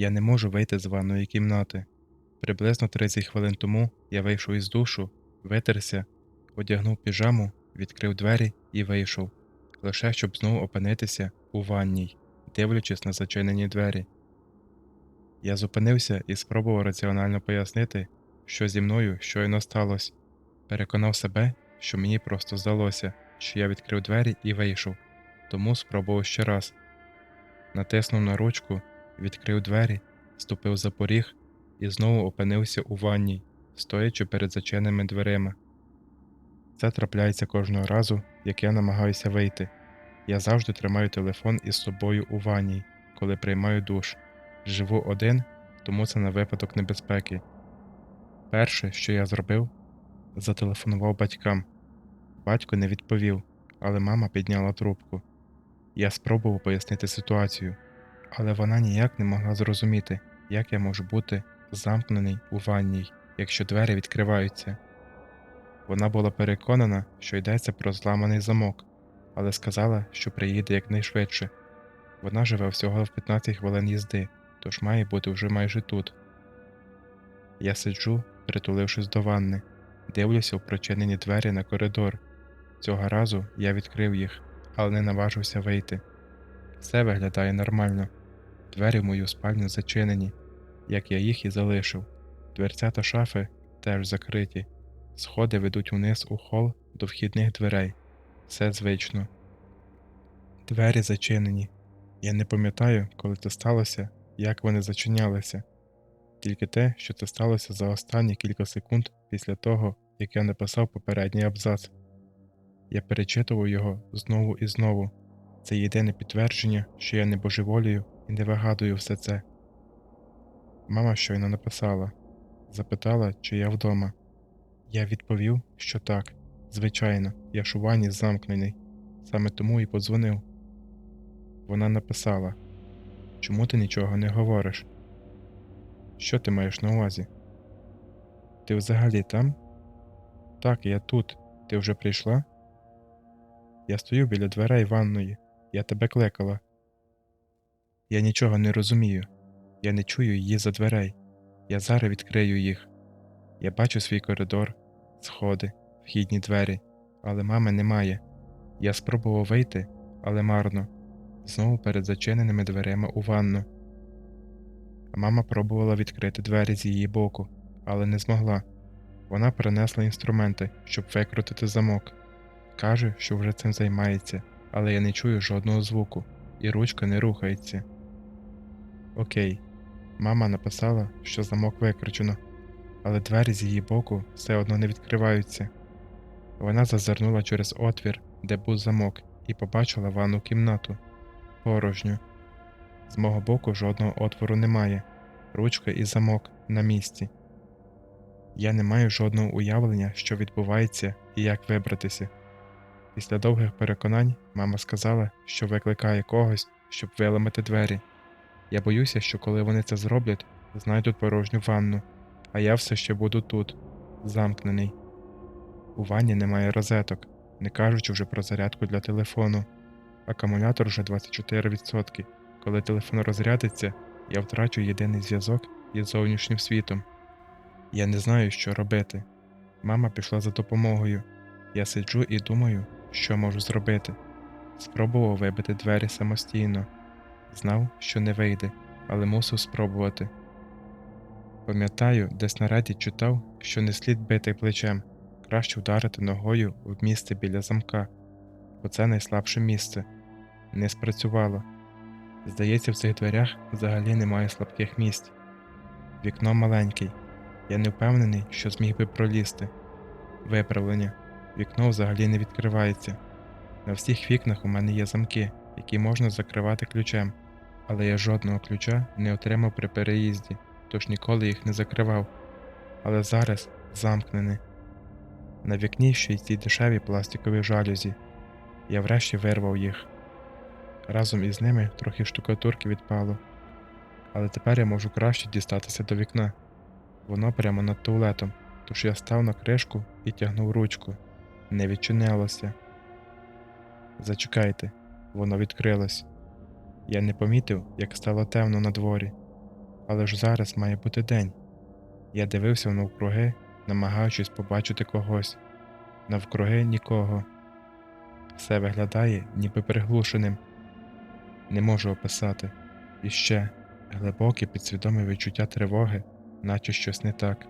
Я не можу вийти з ванної кімнати. Приблизно 30 хвилин тому я вийшов із душу, витерся, одягнув піжаму, відкрив двері і вийшов, лише щоб знову опинитися у ванній, дивлячись на зачинені двері. Я зупинився і спробував раціонально пояснити, що зі мною щойно сталося. Переконав себе, що мені просто здалося, що я відкрив двері і вийшов, тому спробував ще раз. Натиснув на ручку, відкрив двері, ступив за поріг і знову опинився у ванній, стоячи перед зачиненими дверима. Це трапляється кожного разу, як я намагаюся вийти. Я завжди тримаю телефон із собою у ванній, коли приймаю душ. Живу один, тому це на випадок небезпеки. Перше, що я зробив, зателефонував батькам. Батько не відповів, але мама підняла трубку. Я спробував пояснити ситуацію, але вона ніяк не могла зрозуміти, як я можу бути замкнений у ванній, якщо двері відкриваються. Вона була переконана, що йдеться про зламаний замок, але сказала, що приїде якнайшвидше. Вона живе всього в 15 хвилин їзди, тож має бути вже майже тут. Я сиджу, притулившись до ванни, дивлюся у прочинені двері на коридор. Цього разу я відкрив їх, але не наважився вийти. Все виглядає нормально. Двері в мою спальню зачинені, як я їх і залишив. Дверця та шафи теж закриті. Сходи ведуть униз у хол до вхідних дверей. Все звично. Двері зачинені. Я не пам'ятаю, коли це сталося, як вони зачинялися. Тільки те, що це сталося за останні кілька секунд після того, як я написав попередній абзац. Я перечитував його знову і знову. Це єдине підтвердження, що я не божеволію і не вигадую все це. Мама щойно написала, запитала, чи я вдома. Я відповів, що так, звичайно, я ванні замкнений, саме тому і подзвонив. Вона написала Чому ти нічого не говориш? Що ти маєш на увазі? Ти взагалі там? Так, я тут. Ти вже прийшла? Я стою біля дверей ванної. Я тебе клекала. Я нічого не розумію. Я не чую її за дверей. Я зараз відкрию їх. Я бачу свій коридор, сходи, вхідні двері, але мами немає. Я спробував вийти, але марно. Знову перед зачиненими дверима у ванну. Мама пробувала відкрити двері з її боку, але не змогла. Вона принесла інструменти, щоб викрутити замок. Каже, що вже цим займається, але я не чую жодного звуку, і ручка не рухається. Окей, мама написала, що замок викручено, але двері з її боку все одно не відкриваються. Вона зазирнула через отвір, де був замок, і побачила ванну кімнату порожню. З мого боку жодного отвору немає, ручка і замок на місці. Я не маю жодного уявлення, що відбувається і як вибратися. Після довгих переконань мама сказала, що викликає когось, щоб виламати двері. Я боюся, що коли вони це зроблять, знайдуть порожню ванну, а я все ще буду тут, замкнений. У ванні немає розеток, не кажучи вже про зарядку для телефону. Акумулятор вже 24%. Коли телефон розрядиться, я втрачу єдиний зв'язок із зовнішнім світом. Я не знаю, що робити. Мама пішла за допомогою. Я сиджу і думаю, що можу зробити. Спробував вибити двері самостійно. Знав, що не вийде, але мусив спробувати. Пам'ятаю, десь на раді читав, що не слід бити плечем, краще вдарити ногою в місце біля замка, бо це найслабше місце. Не спрацювало. Здається, в цих дверях взагалі немає слабких місць. Вікно маленький. Я не впевнений, що зміг би пролізти. Виправлення. Вікно взагалі не відкривається. На всіх вікнах у мене є замки, які можна закривати ключем, але я жодного ключа не отримав при переїзді, тож ніколи їх не закривав. Але зараз замкнений. На вікні ще й ці дешеві пластикові жалюзі. Я врешті вирвав їх. Разом із ними трохи штукатурки відпало, але тепер я можу краще дістатися до вікна. Воно прямо над туалетом, тож я став на кришку і тягнув ручку. Не відчинялося. Зачекайте, воно відкрилось. Я не помітив, як стало темно на дворі. Але ж зараз має бути день. Я дивився навкруги, намагаючись побачити когось. Навкруги нікого. Все виглядає ніби приглушеним. Не можу описати. І ще глибоке підсвідоме відчуття тривоги, наче щось не так.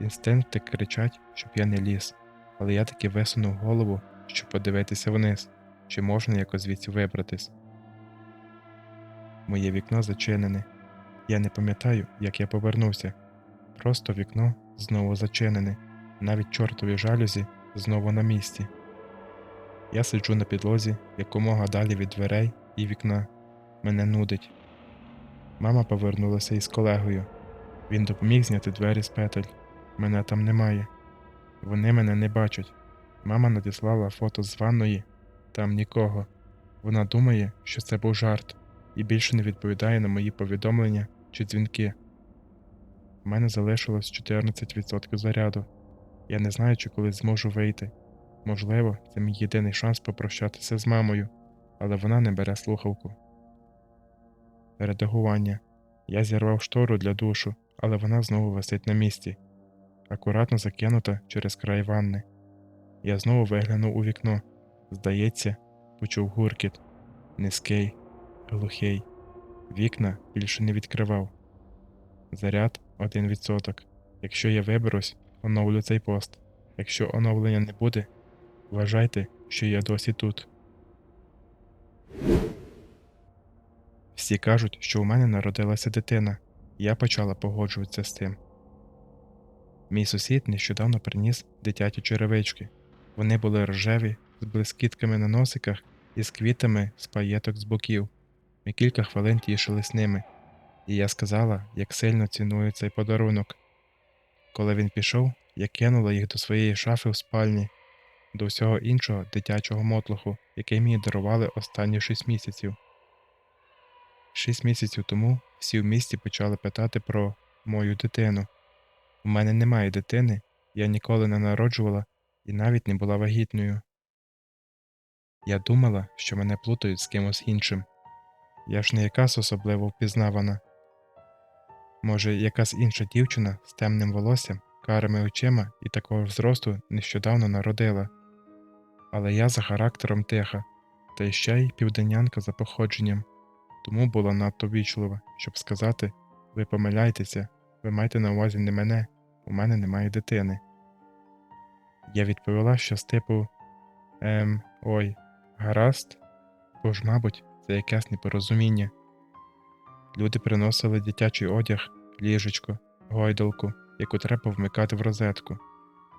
Інстинкти кричать, щоб я не ліз, але я таки висунув голову, щоб подивитися вниз, чи можна якось звідси вибратись. Моє вікно зачинене. Я не пам'ятаю, як я повернувся. Просто вікно знову зачинене, навіть чортові жалюзі знову на місці. Я сиджу на підлозі якомога далі від дверей і вікна. Мене нудить. Мама повернулася із колегою. Він допоміг зняти двері з петель. Мене там немає. Вони мене не бачать. Мама надіслала фото з ванної. Там нікого. Вона думає, що це був жарт, і більше не відповідає на мої повідомлення чи дзвінки. У мене залишилось 14% заряду. Я не знаю, чи колись зможу вийти. Можливо, це мій єдиний шанс попрощатися з мамою, але вона не бере слухавку. Редагування. Я зірвав штору для душу, але вона знову висить на місці, акуратно закинута через край ванни. Я знову виглянув у вікно. Здається, почув гуркіт низький, глухий. Вікна більше не відкривав. Заряд 1%. Якщо я виберусь, оновлю цей пост. Якщо оновлення не буде, вважайте, що я досі тут. Всі кажуть, що у мене народилася дитина. Я почала погоджуватися з тим. Мій сусід нещодавно приніс дитячі черевички. Вони були рожеві, з блискітками на носиках і з квітами з паєток з боків. Ми кілька хвилин тішились ними, і я сказала, як сильно ціную цей подарунок. Коли він пішов, я кинула їх до своєї шафи в спальні, до всього іншого дитячого мотлоху, який мені дарували останні шість місяців. Шість місяців тому всі в місті почали питати про мою дитину. У мене немає дитини, я ніколи не народжувала і навіть не була вагітною. Я думала, що мене плутають з кимось іншим. Я ж не якась особливо впізнавана. Може, якась інша дівчина з темним волоссям, карими очима і такого зросту нещодавно народила. Але я за характером тиха, та ще й південянка за походженням, тому була надто вічлива, щоб сказати ви помиляєтеся, ви маєте на увазі не мене, у мене немає дитини. Я відповіла, що з типу Ем, ой, гаразд, бо ж, мабуть, це якесь непорозуміння. Люди приносили дитячий одяг, ліжечко, гойдалку, яку треба вмикати в розетку,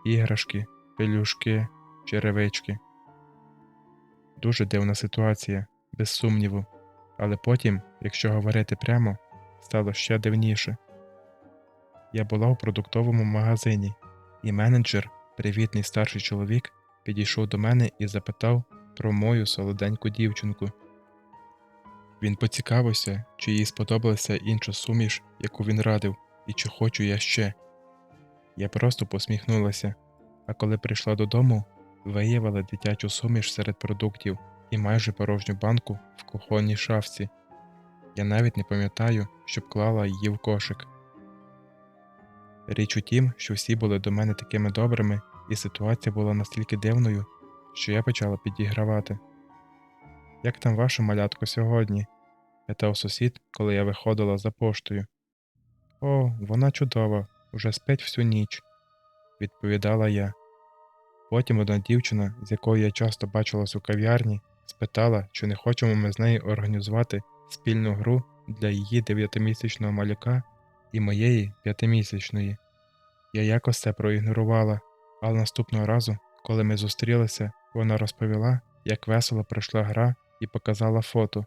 іграшки, пелюшки, черевички. Дуже дивна ситуація, без сумніву, але потім, якщо говорити прямо, стало ще дивніше. Я була у продуктовому магазині, і менеджер, привітний старший чоловік, підійшов до мене і запитав про мою солоденьку дівчинку. Він поцікавився, чи їй сподобалася інша суміш, яку він радив, і чи хочу я ще. Я просто посміхнулася, а коли прийшла додому, виявила дитячу суміш серед продуктів і майже порожню банку в кухонній шафці. Я навіть не пам'ятаю, щоб клала її в кошик. Річ у тім, що всі були до мене такими добрими, і ситуація була настільки дивною, що я почала підігравати. Як там ваше малятко сьогодні? питав сусід, коли я виходила за поштою. О, вона чудова, уже спить всю ніч, відповідала я. Потім одна дівчина, з якою я часто бачилась у кав'ярні, спитала, чи не хочемо ми з нею організувати спільну гру для її дев'ятимісячного малюка і моєї п'ятимісячної. Я якось це проігнорувала, але наступного разу, коли ми зустрілися, вона розповіла, як весело пройшла гра і показала фото.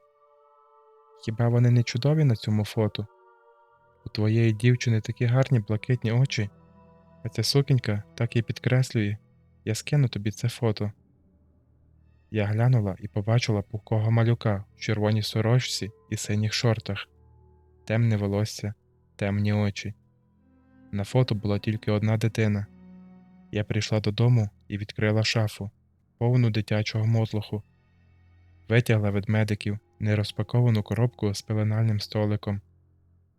Хіба вони не чудові на цьому фото? У твоєї дівчини такі гарні блакитні очі, а ця сукінька так і підкреслює. Я скину тобі це фото. Я глянула і побачила пухкого малюка в червоній сорочці і синіх шортах, темне волосся, темні очі. На фото була тільки одна дитина. Я прийшла додому і відкрила шафу, повну дитячого мотлоху, витягла ведмедиків нерозпаковану коробку з пеленальним столиком.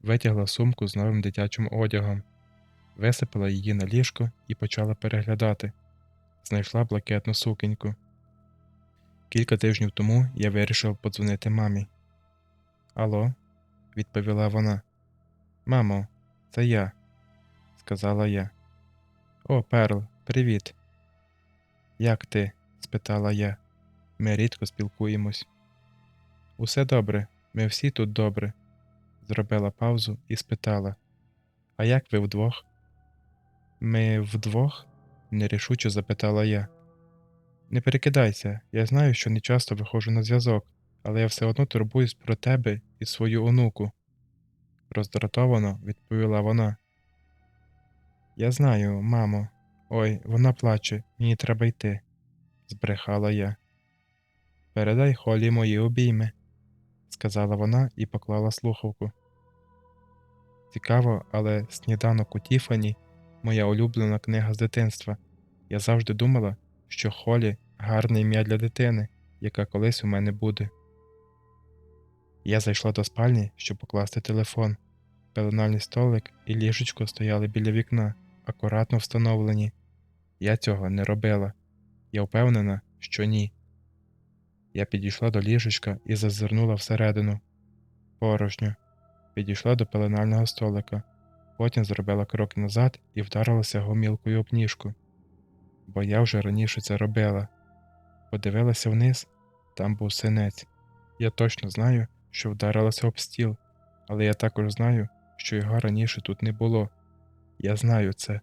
витягла сумку з новим дитячим одягом, висипала її на ліжко і почала переглядати. Знайшла блакитну сукеньку. Кілька тижнів тому я вирішив подзвонити мамі. Алло, відповіла вона. Мамо, це я, сказала я. О, Перл, привіт. Як ти? спитала я. Ми рідко спілкуємось. Усе добре, ми всі тут добре. Зробила паузу і спитала. А як ви вдвох? Ми вдвох? нерішуче запитала я. Не перекидайся, я знаю, що не часто виходжу на зв'язок, але я все одно турбуюсь про тебе і свою онуку. Роздратовано відповіла вона. Я знаю, мамо. Ой, вона плаче, мені треба йти, збрехала я. Передай Холі мої обійми, сказала вона і поклала слухавку. Цікаво, але сніданок у Тіфані моя улюблена книга з дитинства. Я завжди думала, що Холі гарне ім'я для дитини, яка колись у мене буде. Я зайшла до спальні, щоб покласти телефон. Пеленальний столик і ліжечко стояли біля вікна, акуратно встановлені. Я цього не робила. Я впевнена, що ні. Я підійшла до ліжечка і зазирнула всередину. Порожньо. Підійшла до пеленального столика, потім зробила крок назад і вдарилася гомілкою об ніжку. Бо я вже раніше це робила. Подивилася вниз, там був синець. Я точно знаю, що вдарилася об стіл, але я також знаю, що його раніше тут не було. Я знаю це.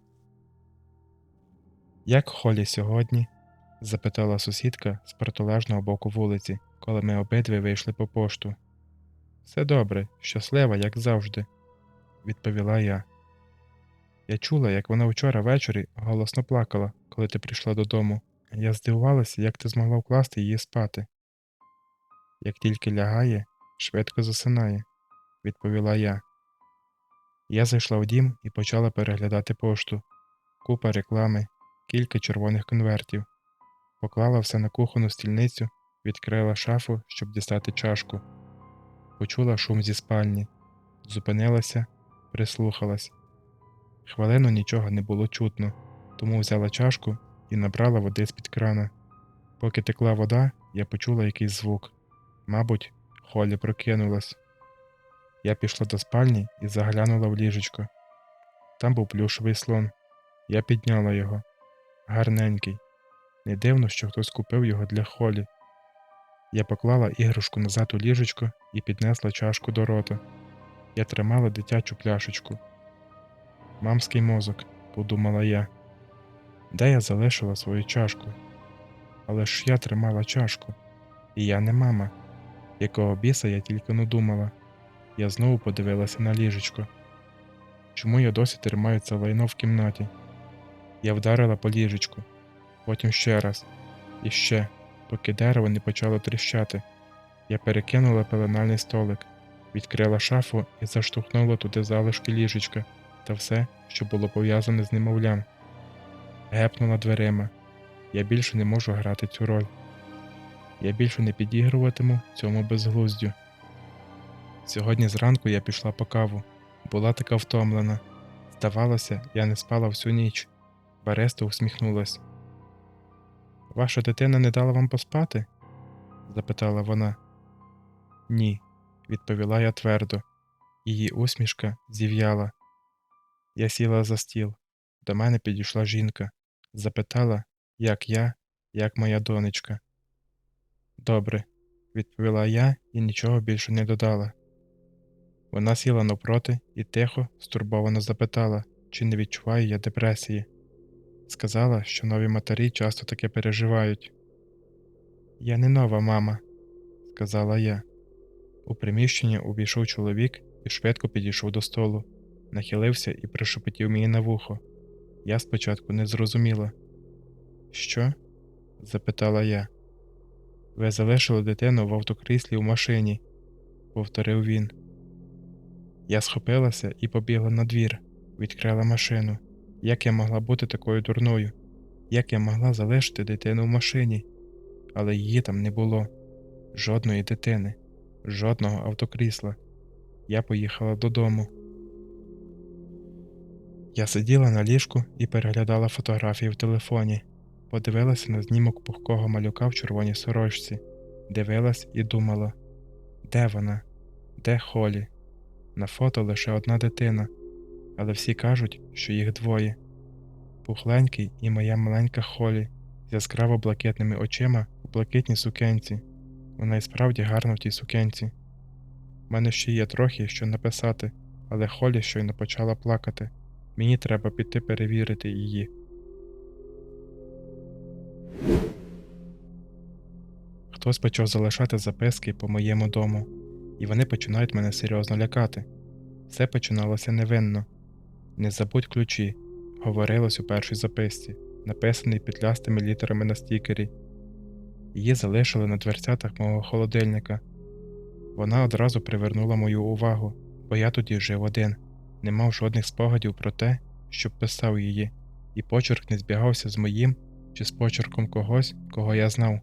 Як Холі сьогодні? Запитала сусідка з протилежного боку вулиці, коли ми обидві вийшли по пошту. Все добре, щаслива, як завжди, відповіла я. Я чула, як вона вчора ввечері голосно плакала, коли ти прийшла додому. Я здивувалася, як ти змогла вкласти її спати. Як тільки лягає, швидко засинає, відповіла я. Я зайшла в дім і почала переглядати пошту, купа реклами, кілька червоних конвертів, поклала все на кухонну стільницю, відкрила шафу, щоб дістати чашку. Почула шум зі спальні, зупинилася, прислухалась. Хвилину нічого не було чутно, тому взяла чашку і набрала води з-під крана. Поки текла вода, я почула якийсь звук. Мабуть, Холі прокинулась. Я пішла до спальні і заглянула в ліжечко. Там був плюшевий слон. Я підняла його. Гарненький. Не дивно, що хтось купив його для Холі. Я поклала іграшку назад у ліжечко і піднесла чашку до рота. Я тримала дитячу пляшечку. Мамський мозок, подумала я. Де я залишила свою чашку? Але ж я тримала чашку, і я не мама, якого біса я тільки не думала. Я знову подивилася на ліжечко. Чому я досі тримаю це лайно в кімнаті? Я вдарила по ліжечку, потім ще раз, і ще, поки дерево не почало тріщати. Я перекинула пеленальний столик, відкрила шафу і заштовхнула туди залишки ліжечка та все, що було пов'язане з немовлям. Гепнула дверима. Я більше не можу грати цю роль. Я більше не підігруватиму цьому безглуздю. Сьогодні зранку я пішла по каву, була така втомлена. Здавалося, я не спала всю ніч. Бареста усміхнулась. Ваша дитина не дала вам поспати? запитала вона. Ні, відповіла я твердо. Її усмішка зів'яла. Я сіла за стіл. До мене підійшла жінка, запитала, як я, як моя донечка. Добре, відповіла я і нічого більше не додала. Вона сіла навпроти і тихо, стурбовано запитала, чи не відчуваю я депресії. Сказала, що нові матері часто таке переживають. Я не нова мама, сказала я. У приміщення увійшов чоловік і швидко підійшов до столу, нахилився і прошепотів мені на вухо. Я спочатку не зрозуміла. Що? запитала я. Ви залишили дитину в автокріслі в машині, повторив він. Я схопилася і побігла на двір, відкрила машину. Як я могла бути такою дурною? Як я могла залишити дитину в машині? Але її там не було. Жодної дитини, жодного автокрісла. Я поїхала додому. Я сиділа на ліжку і переглядала фотографії в телефоні. Подивилася на знімок пухкого малюка в червоній сорочці. Дивилась і думала: де вона? Де Холі? На фото лише одна дитина, але всі кажуть, що їх двоє. Пухленький і моя маленька Холі з яскраво блакитними очима у блакитній сукенці. Вона і справді гарна в тій сукенці. У мене ще є трохи що написати, але Холі щойно почала плакати. Мені треба піти перевірити її. Хтось почав залишати записки по моєму дому, і вони починають мене серйозно лякати. Все починалося невинно. Не забудь ключі, говорилось у першій записці, написаній петлястими літерами на стікері. Її залишили на дверцятах мого холодильника. Вона одразу привернула мою увагу, бо я тоді жив один, не мав жодних спогадів про те, що писав її, і почерк не збігався з моїм чи з почерком когось, кого я знав.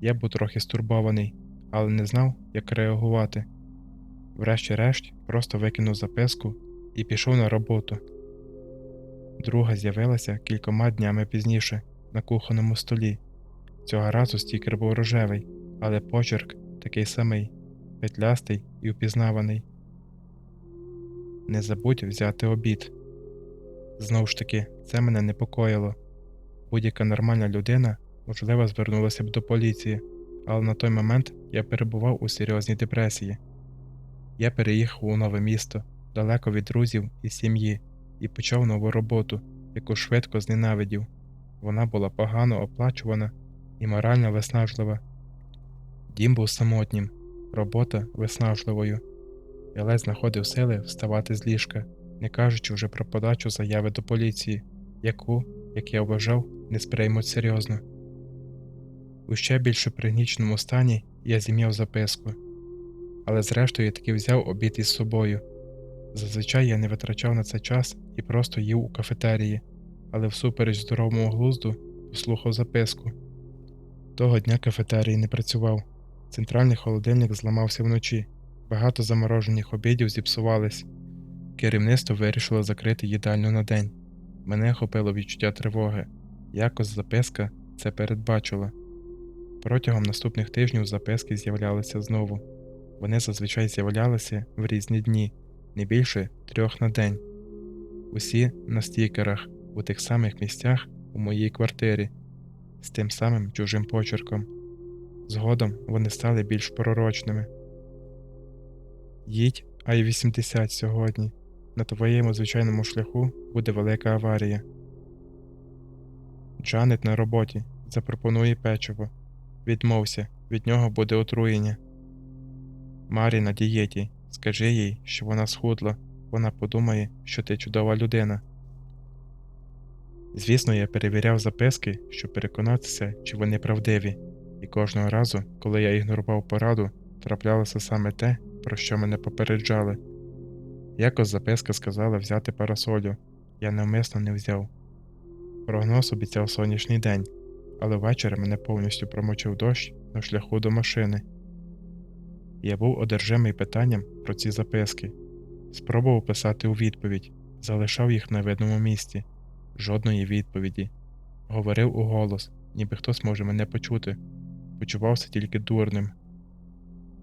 Я був трохи стурбований, але не знав, як реагувати. Врешті-решт, просто викинув записку і пішов на роботу. Друга з'явилася кількома днями пізніше на кухонному столі. Цього разу стікер був рожевий, але почерк такий самий, петлястий і впізнаваний. Не забудь взяти обід. Знову ж таки, це мене непокоїло. Будь-яка нормальна людина, можливо, звернулася б до поліції, але на той момент я перебував у серйозній депресії. Я переїхав у нове місто, далеко від друзів і сім'ї, і почав нову роботу, яку швидко зненавидів. Вона була погано оплачувана і морально виснажлива. Дім був самотнім, робота виснажливою. Ледь знаходив сили вставати з ліжка, не кажучи вже про подачу заяви до поліції, яку, як я вважав, не сприймуть серйозно. У ще більш пригніченому стані я зім'яв записку, але зрештою таки взяв обід із собою. Зазвичай я не витрачав на це час і просто їв у кафетерії, але всупереч здоровому глузду послухав записку. Того дня кафетерій не працював. Центральний холодильник зламався вночі, багато заморожених обідів зіпсувались. Керівництво вирішило закрити їдальню на день. Мене охопило відчуття тривоги. Якось записка це передбачила. Протягом наступних тижнів записки з'являлися знову. Вони зазвичай з'являлися в різні дні, не більше трьох на день. Усі на стікерах, у тих самих місцях у моїй квартирі, з тим самим чужим почерком. Згодом вони стали більш пророчними. Їдь Ай-80 сьогодні. На твоєму звичайному шляху буде велика аварія. Джанет на роботі запропонує печиво. Відмовся, від нього буде отруєння. Марі на дієті. Скажи їй, що вона схудла, вона подумає, що ти чудова людина. Звісно, я перевіряв записки, щоб переконатися, чи вони правдиві, і кожного разу, коли я ігнорував пораду, траплялося саме те, про що мене попереджали. Якось записка сказала взяти парасолю, я навмисно не взяв. Прогноз обіцяв сонячний день, але ввечері мене повністю промочив дощ на шляху до машини. Я був одержимий питанням про ці записки, спробував писати у відповідь, залишав їх на видному місці, жодної відповіді, говорив у голос, ніби хтось може мене почути, почувався тільки дурним.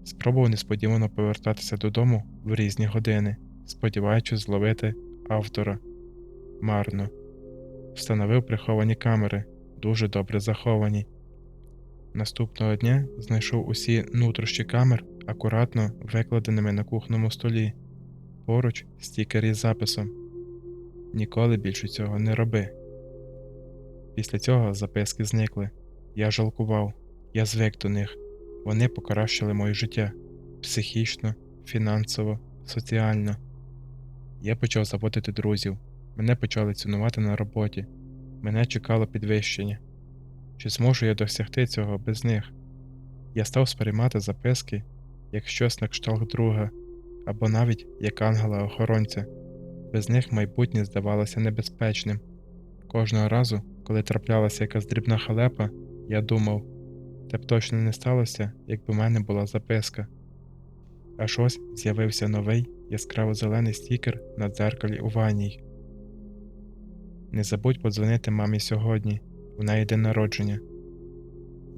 Спробував несподівано повертатися додому в різні години, сподіваючись зловити автора марно. Встановив приховані камери, дуже добре заховані. Наступного дня знайшов усі нутрощі камер акуратно викладеними на кухонному столі, поруч стікер із записом Ніколи більше цього не роби. Після цього записки зникли. Я жалкував, я звик до них. Вони покращили моє життя психічно, фінансово, соціально. Я почав заводити друзів, мене почали цінувати на роботі, мене чекало підвищення. Чи зможу я досягти цього без них? Я став сприймати записки як щось на кшталт друга, або навіть як ангела-охоронця. Без них майбутнє здавалося небезпечним. Кожного разу, коли траплялася якась дрібна халепа, я думав, це б точно не сталося, якби в мене була записка. Аж ось з'явився новий яскраво зелений стікер на дзеркалі у ванній. Не забудь подзвонити мамі сьогодні, у неї день народження.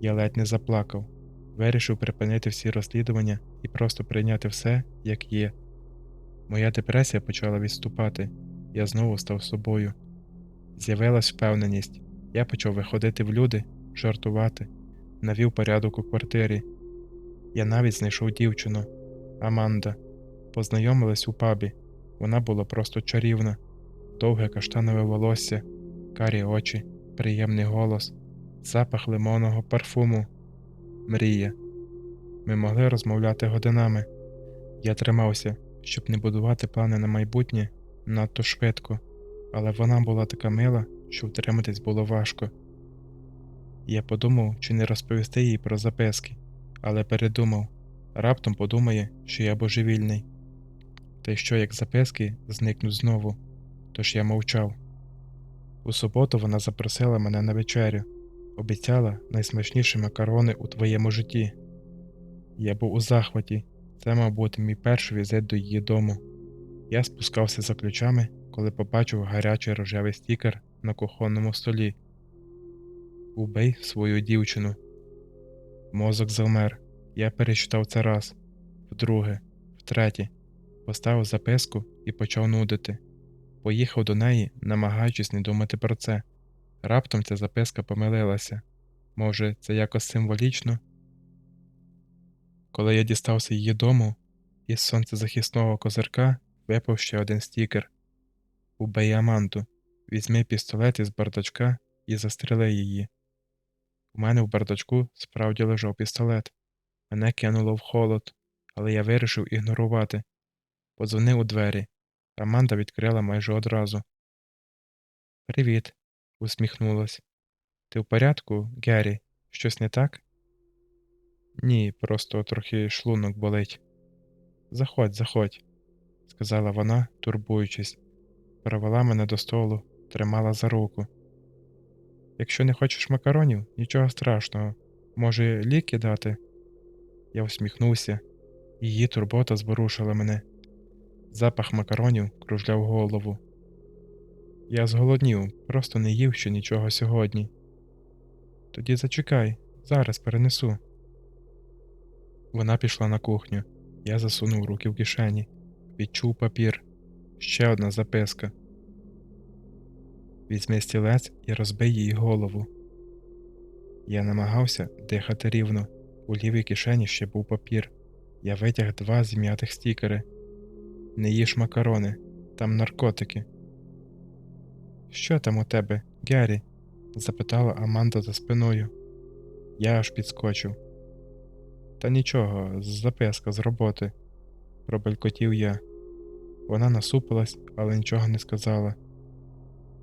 Я ледь не заплакав, вирішив припинити всі розслідування і просто прийняти все, як є. Моя депресія почала відступати, я знову став собою. З'явилась впевненість, я почав виходити в люди, жартувати, навів порядок у квартирі. Я навіть знайшов дівчину Аманда. Познайомились у пабі. Вона була просто чарівна, довге каштанове волосся, карі очі, приємний голос, запах лимонного парфуму, мрія. Ми могли розмовляти годинами. Я тримався, щоб не будувати плани на майбутнє надто швидко, але вона була така мила, що втриматись було важко. Я подумав, чи не розповісти їй про записки, але передумав. Раптом подумає, що я божевільний. Та й що як записки зникнуть знову, тож я мовчав. У суботу вона запросила мене на вечерю, обіцяла найсмачніші макарони у твоєму житті. Я був у захваті, це мав бути мій перший візит до її дому. Я спускався за ключами, коли побачив гарячий рожевий стікер на кухонному столі. Убий свою дівчину. Мозок завмер. Я перечитав це раз, вдруге, втретє, поставив записку і почав нудити. Поїхав до неї, намагаючись не думати про це. Раптом ця записка помилилася. Може, це якось символічно? Коли я дістався її дому, із сонцезахисного козирка випав ще один стікер. Убий Аманту, візьми пістолет із бардачка і застріли її. У мене в бардачку справді лежав пістолет. Мене кинуло в холод, але я вирішив ігнорувати. Подзвонив у двері. Аманда відкрила майже одразу. Привіт, усміхнулась. Ти в порядку, Геррі? Щось не так? Ні, просто трохи шлунок болить. Заходь, заходь, сказала вона, турбуючись, провела мене до столу, тримала за руку. Якщо не хочеш макаронів, нічого страшного. Може, ліки дати? Я усміхнувся, її турбота зворушила мене. Запах макаронів кружляв голову. Я зголоднів, просто не їв ще нічого сьогодні. Тоді зачекай, зараз перенесу. Вона пішла на кухню. Я засунув руки в кишені, відчув папір, ще одна записка. Візьми стілець і розбий їй голову. Я намагався дихати рівно. У лівій кишені ще був папір. Я витяг два зім'ятих стікери. Не їж макарони, там наркотики. Що там у тебе, Геррі? запитала Аманда за спиною. Я аж підскочив. Та нічого, записка з роботи, пробелькотів я. Вона насупилась, але нічого не сказала.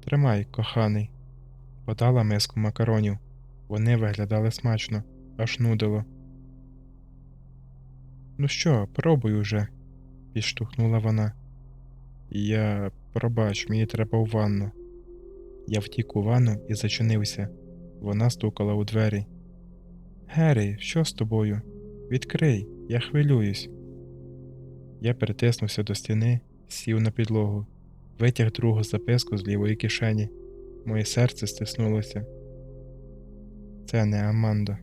Тримай, коханий, подала миску макаронів. Вони виглядали смачно, аж нудило. Ну що, пробуй уже, підштовхнула вона. Я, пробач, мені треба у ванну. Я втік у ванну і зачинився. Вона стукала у двері. Геррі, що з тобою? Відкрий, я хвилююсь. Я притиснувся до стіни, сів на підлогу, витяг другу записку з лівої кишені. Моє серце стиснулося. Це не Аманда.